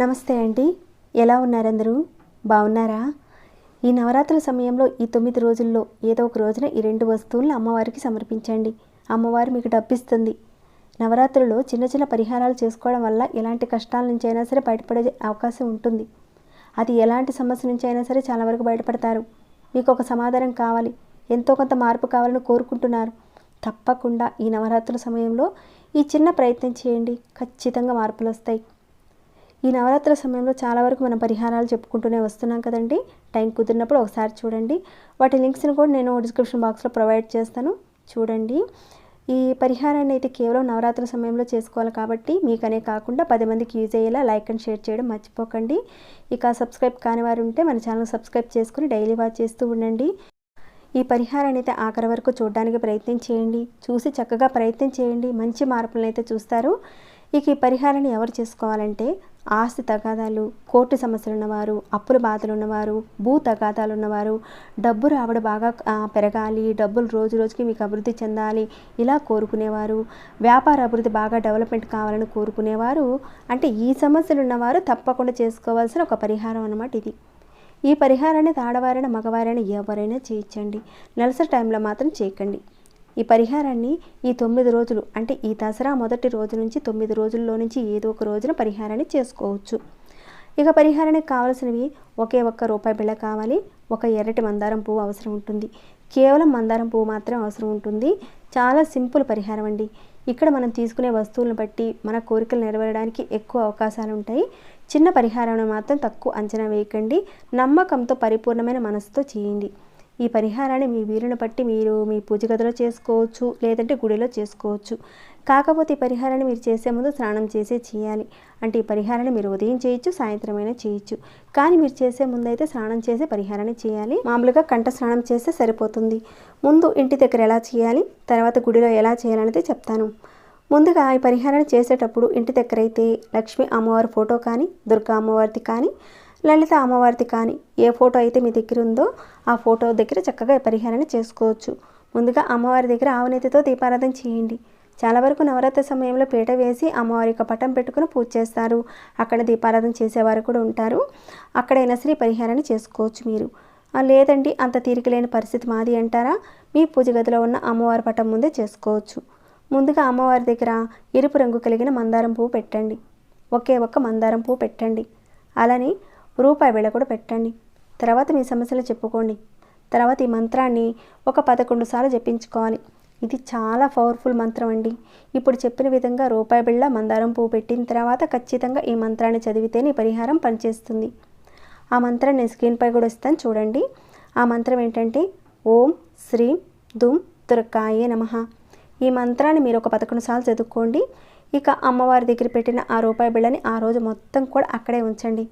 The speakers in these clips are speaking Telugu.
నమస్తే అండి. ఎలా ఉన్నారందరూ? బాగున్నారా? ఈ నవరాత్రుల సమయంలో ఈ తొమ్మిది రోజుల్లో ఏదో ఒక రోజున ఈ రెండు వస్తువులను అమ్మవారికి సమర్పించండి. అమ్మవారు మీకు డబ్బిస్తుంది. నవరాత్రుల్లో చిన్న చిన్న పరిహారాలు చేసుకోవడం వల్ల ఎలాంటి కష్టాల నుంచి అయినా సరే బయటపడే అవకాశం ఉంటుంది. అది ఎలాంటి సమస్య నుంచి అయినా సరే చాలా వరకు బయటపడతారు. మీకు ఒక సమాధానం కావాలి. ఎంతో కొంత మార్పు కావాలని కోరుకుంటున్నారు. తప్పకుండా ఈ నవరాత్రుల సమయంలో ఈ చిన్న ప్రయత్నం చేయండి. ఖచ్చితంగా మార్పులు వస్తాయి ఈ నవరాత్రుల సమయంలో చాలా వరకు మనం పరిహారాలు చెప్పుకుంటూనే వస్తున్నాం కదండి. టైం కుదిరినప్పుడు ఒకసారి చూడండి. వాటి లింక్స్ని కూడా నేను డిస్క్రిప్షన్ బాక్స్లో ప్రొవైడ్ చేస్తాను. చూడండి. ఈ పరిహారాన్ని అయితే కేవలం నవరాత్రుల సమయంలో చేసుకోవాలి కాబట్టి మీకనే కాకుండా పది మందికి యూజ్ అయ్యేలా లైక్ అండ్ షేర్ చేయడం మర్చిపోకండి. ఇక సబ్స్క్రైబ్ కాని వారు ఉంటే మన ఛానల్ సబ్స్క్రైబ్ చేసుకుని డైలీ వాచ్ చేస్తూ ఉండండి. ఈ పరిహారాన్ని అయితే ఆఖరి వరకు చూడడానికి ప్రయత్నం చేయండి. చూసి చక్కగా ప్రయత్నం చేయండి. మంచి మార్పులను అయితే చూస్తారు. ఇక ఈ పరిహారాన్ని ఎవరు చేసుకోవాలంటే ఆస్తి తగాదాలు కోర్టు సమస్యలు ఉన్నవారు అప్పుల బాధలు ఉన్నవారు భూ తగాదాలు ఉన్నవారు. డబ్బు రావడం బాగా పెరగాలి డబ్బులు రోజు రోజుకి మీకు అభివృద్ధి చెందాలి ఇలా కోరుకునేవారు. వ్యాపార అభివృద్ధి బాగా డెవలప్మెంట్ కావాలని కోరుకునేవారు. అంటే ఈ సమస్యలు ఉన్నవారు తప్పకుండా చేసుకోవాల్సిన ఒక పరిహారం అన్నమాట ఇది. ఈ పరిహారాన్ని ఆడవారైనా మగవారైనా ఎవరైనా చేయించండి. నెలసరి టైంలో మాత్రం చేయకండి ఈ పరిహారాన్ని ఈ తొమ్మిది రోజులు అంటే ఈ దసరా మొదటి రోజు నుంచి తొమ్మిది రోజుల్లో నుంచి ఏదో ఒక రోజున పరిహారాన్ని చేసుకోవచ్చు. ఇక పరిహారానికి కావాల్సినవి ఒకే ఒక్క రూపాయి బిళ్ళ కావాలి ఒక ఎర్రటి మందారం పువ్వు అవసరం ఉంటుంది. కేవలం మందారం పువ్వు మాత్రం అవసరం ఉంటుంది. చాలా సింపుల్ పరిహారం అండి. ఇక్కడ మనం తీసుకునే వస్తువులను బట్టి మన కోరికలు నెరవేరడానికి ఎక్కువ అవకాశాలు ఉంటాయి. చిన్న పరిహారాన్ని మాత్రం తక్కువ అంచనా వేయకండి. నమ్మకంతో పరిపూర్ణమైన మనసుతో చేయండి. ఈ పరిహారాన్ని మీ వీలుని బట్టి మీరు మీ పూజ గదిలో చేసుకోవచ్చు లేదంటే గుడిలో చేసుకోవచ్చు. కాకపోతే ఈ పరిహారాన్ని మీరు చేసే ముందు స్నానం చేసే చేయాలి. అంటే ఈ పరిహారాన్ని మీరు ఉదయం చేయొచ్చు సాయంత్రమైనా చేయొచ్చు. కానీ మీరు చేసే ముందు అయితే స్నానం చేసే పరిహారాన్ని చేయాలి. మామూలుగా కంట స్నానం చేస్తే సరిపోతుంది. ముందు ఇంటి దగ్గర ఎలా చేయాలి తర్వాత గుడిలో ఎలా చేయాలనేది చెప్తాను. ముందుగా ఈ పరిహారాన్ని చేసేటప్పుడు ఇంటి దగ్గర అయితే లక్ష్మీ అమ్మవారి ఫోటో కానీ దుర్గా అమ్మవారిది కానీ లలిత అమ్మవారిది కానీ ఏ ఫోటో అయితే మీ దగ్గర ఉందో ఆ ఫోటో దగ్గర చక్కగా పరిహారాన్ని చేసుకోవచ్చు. ముందుగా అమ్మవారి దగ్గర ఆవునేతితో దీపారాధన చేయండి. చాలా వరకు నవరాత్రి సమయంలో పీట వేసి అమ్మవారి యొక్క పటం పెట్టుకుని పూజ చేస్తారు. అక్కడ దీపారాధన చేసేవారు కూడా ఉంటారు. అక్కడైనా సరే పరిహారాన్ని చేసుకోవచ్చు మీరు. లేదండి అంత తీరిక లేని పరిస్థితి మాది అంటారా? మీ పూజ గదిలో ఉన్న అమ్మవారి పటం ముందే చేసుకోవచ్చు. ముందుగా అమ్మవారి దగ్గర ఎరుపు రంగు కలిగిన మందారం పువ్వు పెట్టండి. ఒకే ఒక్క మందారం పువ్వు పెట్టండి. అలానే రూపాయి బిళ్ళ కూడా పెట్టండి. తర్వాత మీ సమస్యలు చెప్పుకోండి. తర్వాత ఈ మంత్రాన్ని ఒక పదకొండు సార్లు జపించుకోవాలి. ఇది చాలా పవర్ఫుల్ మంత్రం అండి. ఇప్పుడు చెప్పిన విధంగా రూపాయి బిళ్ళ మందారం పువ్వు పెట్టిన తర్వాత ఖచ్చితంగా ఈ మంత్రాన్ని చదివితేనే పరిహారం పనిచేస్తుంది. ఆ మంత్రం నేను స్క్రీన్పై కూడా ఇస్తాను చూడండి. ఆ మంత్రం ఏంటంటే ఓం శ్రీం దుమ్ దుర్గాయే నమః. ఈ మంత్రాన్ని మీరు ఒక పదకొండు సార్లు చదువుకోండి. ఇక అమ్మవారి దగ్గర పెట్టిన ఆ రూపాయి బిళ్ళని ఆ రోజు మొత్తం కూడా అక్కడే ఉంచండి.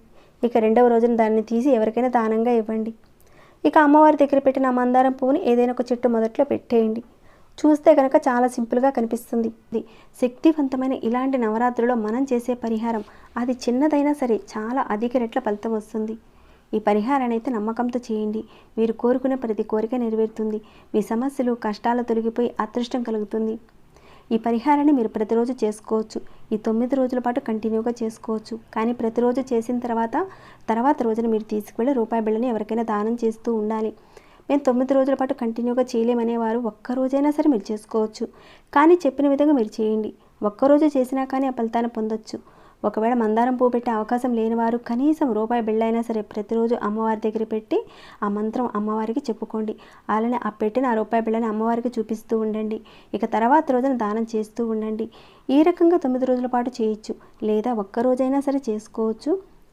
ఇక రెండవ రోజున దాన్ని తీసి ఎవరికైనా దానంగా ఇవ్వండి. ఇక అమ్మవారి దగ్గర పెట్టిన మందారం పువ్వుని ఏదైనా ఒక చెట్టు మొదట్లో పెట్టేయండి. చూస్తే కనుక చాలా సింపుల్గా కనిపిస్తుంది. ఇది శక్తివంతమైన ఇలాంటి నవరాత్రిలో మనం చేసే పరిహారం అది చిన్నదైనా సరే చాలా అధిక రెట్ల ఫలితం వస్తుంది. ఈ పరిహారాన్ని అయితే నమ్మకంతో చేయండి. మీరు కోరుకునే ప్రతి కోరిక నెరవేరుతుంది. మీ సమస్యలు కష్టాలు తొలగిపోయి అదృష్టం కలుగుతుంది. ఈ పరిహారాన్ని మీరు ప్రతిరోజు చేసుకోవచ్చు. ఈ తొమ్మిది రోజుల పాటు కంటిన్యూగా చేసుకోవచ్చు. కానీ ప్రతిరోజు చేసిన తర్వాత తర్వాత రోజున మీరు తీసుకువెళ్ళి రూపాయి బిళ్ళని ఎవరికైనా దానం చేస్తూ ఉండాలి. మేము తొమ్మిది రోజుల పాటు కంటిన్యూగా చేయలేమనేవారు ఒక్క రోజైనా సరే మీరు చేసుకోవచ్చు. కానీ చెప్పిన విధంగా మీరు చేయండి. ఒక్కరోజు చేసినా కానీ ఆ ఫలితాన్ని పొందొచ్చు. ఒకవేళ మందారం పువ్వు పెట్టే అవకాశం లేనివారు కనీసం రూపాయి బిళ్ళ అయినా సరే ప్రతిరోజు అమ్మవారి దగ్గర పెట్టి ఆ మంత్రం అమ్మవారికి చెప్పుకోండి. అలానే ఆ పెట్టిన ఆ రూపాయి బిళ్ళని అమ్మవారికి చూపిస్తూ ఉండండి. ఇక తర్వాత రోజున దానం చేస్తూ ఉండండి. ఈ రకంగా తొమ్మిది రోజుల పాటు చేయొచ్చు. లేదా ఒక్కరోజైనా సరే చేసుకోవచ్చు.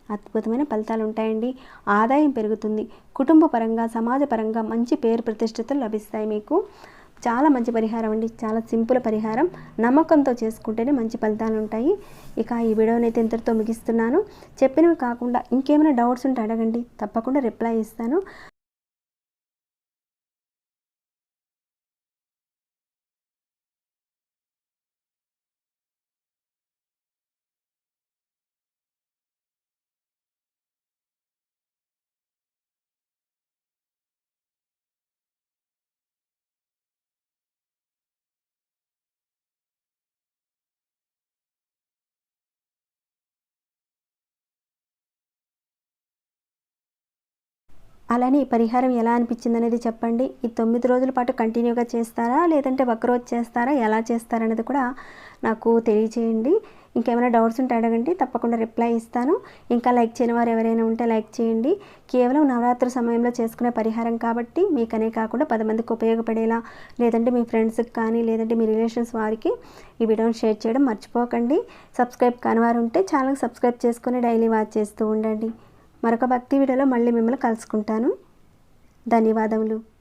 అద్భుతమైన ఫలితాలు ఉంటాయండి. ఆదాయం పెరుగుతుంది. కుటుంబ పరంగా సమాజ పరంగా మంచి పేరు ప్రతిష్టతలు లభిస్తాయి మీకు. చాలా మంచి పరిహారం అండి. చాలా సింపుల్ పరిహారం. నమ్మకంతో చేసుకుంటేనే మంచి ఫలితాలు ఉంటాయి. ఇక ఈ వీడియోని అయితే ఇంతటితో ముగిస్తున్నాను. చెప్పినవి కాకుండా ఇంకేమైనా డౌట్స్ ఉంటే అడగండి. తప్పకుండా రిప్లై ఇస్తాను. అలానే ఈ పరిహారం ఎలా అనిపించింది అనేది చెప్పండి. ఈ తొమ్మిది రోజుల పాటు కంటిన్యూగా చేస్తారా? లేదంటే ఒక్కరోజు చేస్తారా? ఎలా చేస్తారనేది కూడా నాకు తెలియచేయండి. ఇంకేమైనా డౌట్స్ ఉంటే అడగండి. తప్పకుండా రిప్లై ఇస్తాను. ఇంకా లైక్ చేయని వారు ఎవరైనా ఉంటే లైక్ చేయండి. కేవలం నవరాత్రి సమయంలో చేసుకునే పరిహారం కాబట్టి మీకనే కాకుండా పది మందికి ఉపయోగపడేలా లేదంటే మీ ఫ్రెండ్స్కి కానీ లేదంటే మీ రిలేషన్స్ వారికి ఈ వీడియోని షేర్ చేయడం మర్చిపోకండి. సబ్స్క్రైబ్ కాని వారు ఉంటే ఛానల్ సబ్స్క్రైబ్ చేసుకొని డైలీ వాచ్ చేస్తూ ఉండండి. మరొక భక్తి వీడియోలో మళ్ళీ మిమ్మల్ని కలుసుకుంటాను. ధన్యవాదములు.